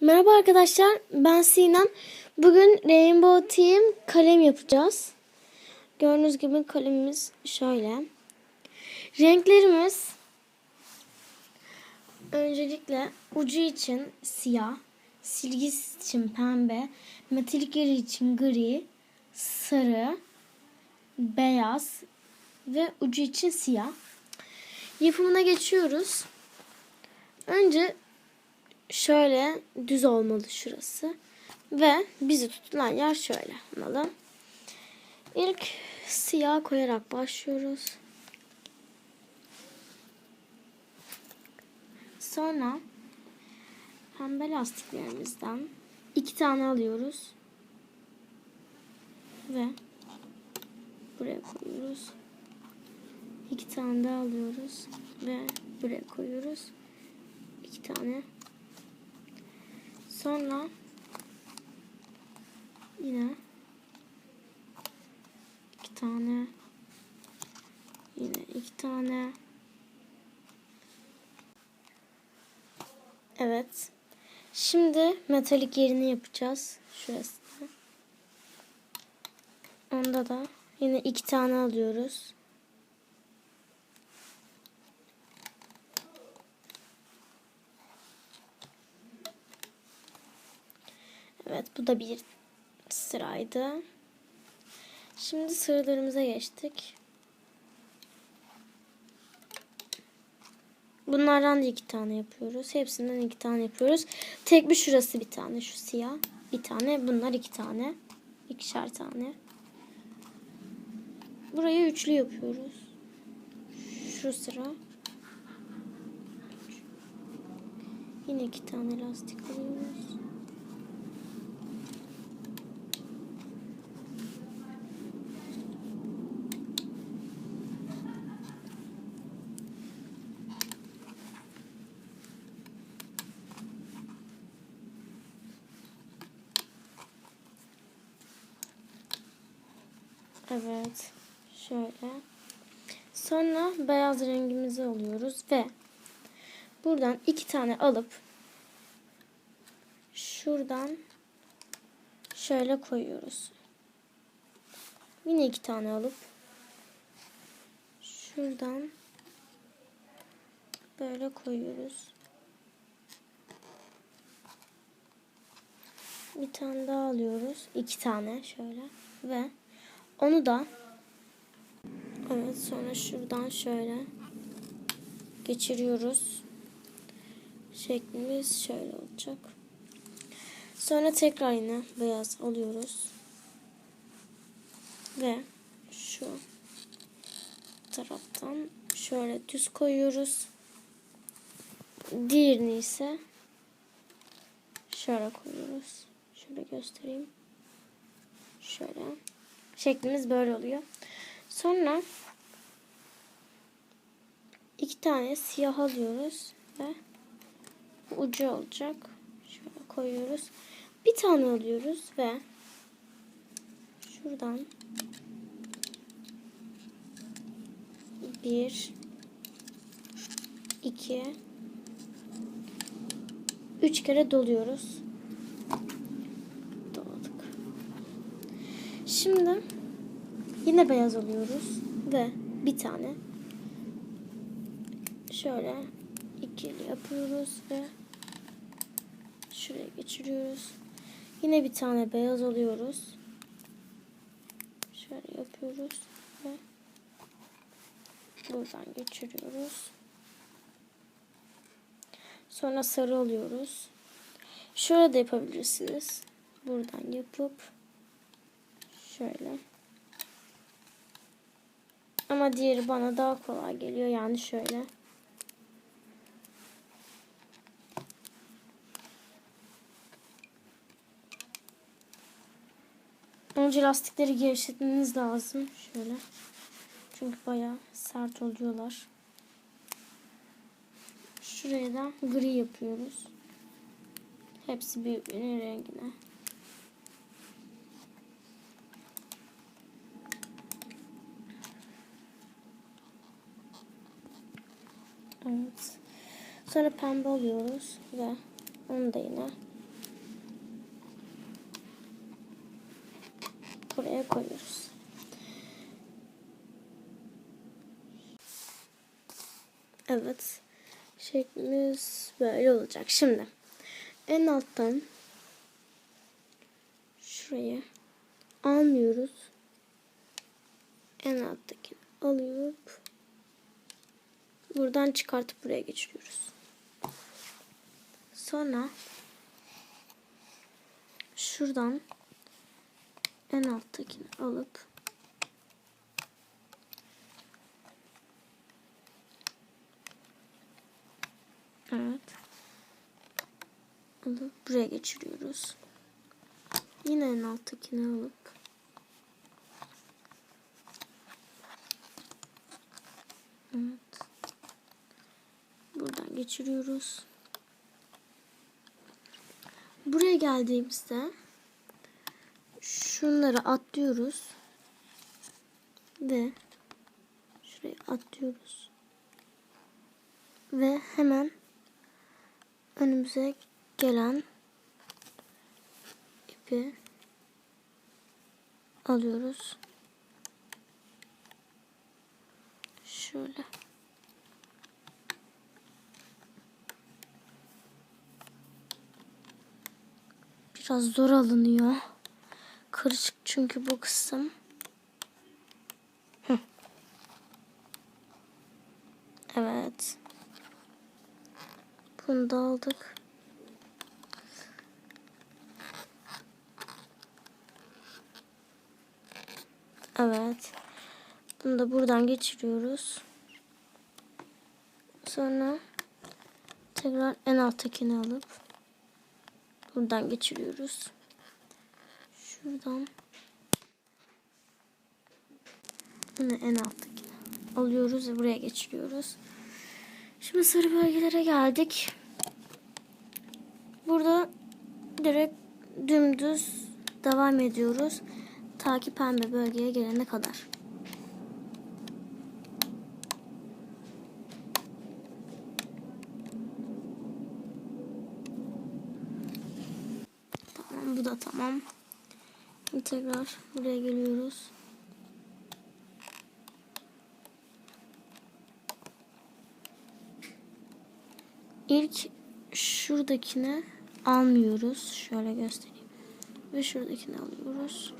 Merhaba arkadaşlar, ben Sinem. Bugün Rainbow Team kalem yapacağız. Gördüğünüz gibi kalemimiz şöyle. Renklerimiz öncelikle ucu için siyah, silgisi için pembe, metalik için gri, sarı, beyaz ve ucu için siyah. Yapımına geçiyoruz. Önce şöyle düz olmalı şurası. Ve bizi tutulan yer şöyle olmalı. İlk siyah koyarak başlıyoruz. Sonra pembe lastiklerimizden iki tane alıyoruz. Ve buraya koyuyoruz. İki tane daha alıyoruz. Ve buraya koyuyoruz. İki tane Sonra yine iki tane yine iki tane Evet. Şimdi metalik yerini yapacağız. Şurası. Onda da yine iki tane alıyoruz. Evet bu da bir sıraydı. Şimdi sıralarımıza geçtik. Bunlardan da iki tane yapıyoruz. Hepsinden iki tane yapıyoruz. Tek bir şurası bir tane. Şu siyah. Bir tane. Bunlar iki tane. İkişer tane. Burayı üçlü yapıyoruz. Şu sıra. Yine iki tane lastik alıyoruz. Evet. Şöyle. Sonra beyaz rengimizi alıyoruz ve buradan iki tane alıp şuradan şöyle koyuyoruz. Yine iki tane alıp şuradan böyle koyuyoruz. Bir tane daha alıyoruz. iki tane şöyle ve onu da evet sonra şuradan şöyle geçiriyoruz. Şeklimiz şöyle olacak. Sonra tekrar yine beyaz alıyoruz. Ve şu taraftan şöyle düz koyuyoruz. Diğerini ise şöyle koyuyoruz. Şöyle göstereyim. Şöyle şeklimiz böyle oluyor. Sonra iki tane siyah alıyoruz ve ucu olacak. Şöyle koyuyoruz. Bir tane alıyoruz ve şuradan bir iki üç kere doluyoruz. Şimdi yine beyaz alıyoruz ve bir tane şöyle ikili yapıyoruz ve şuraya geçiriyoruz. Yine bir tane beyaz alıyoruz. Şöyle yapıyoruz ve buradan geçiriyoruz. Sonra sarı alıyoruz. Şöyle de yapabilirsiniz. Buradan yapıp şöyle. Ama diğeri bana daha kolay geliyor. Yani şöyle. Önce lastikleri gevşetmeniz lazım. Şöyle. Çünkü bayağı sert oluyorlar. Şuraya da gri yapıyoruz. Hepsi birbirinin rengine. Sonra pembe alıyoruz ve onu da yine buraya koyuyoruz. Evet. Şeklimiz böyle olacak. Şimdi en alttan şurayı almıyoruz. En alttakini alıp buradan çıkartıp buraya geçiriyoruz. Sonra şuradan en alttakini alıp Evet. Alıp buraya geçiriyoruz. Yine en alttakini alıp Evet. Buradan geçiriyoruz. Buraya geldiğimizde şunları atlıyoruz ve şuraya atlıyoruz ve hemen önümüze gelen ipi alıyoruz. Şöyle. Biraz zor alınıyor. Karışık çünkü bu kısım. Evet. Bunu da aldık. Evet. Bunu da buradan geçiriyoruz. Sonra tekrar en alttakini alıp buradan geçiriyoruz. Şuradan yine en alttakini alıyoruz ve buraya geçiriyoruz. Şimdi sarı bölgelere geldik. Burada direkt dümdüz devam ediyoruz. Ta ki pembe bölgeye gelene kadar. Tamam bu da tamam. Şimdi tekrar buraya geliyoruz. İlk şuradakini almıyoruz. Şöyle göstereyim. Ve şuradakini alıyoruz.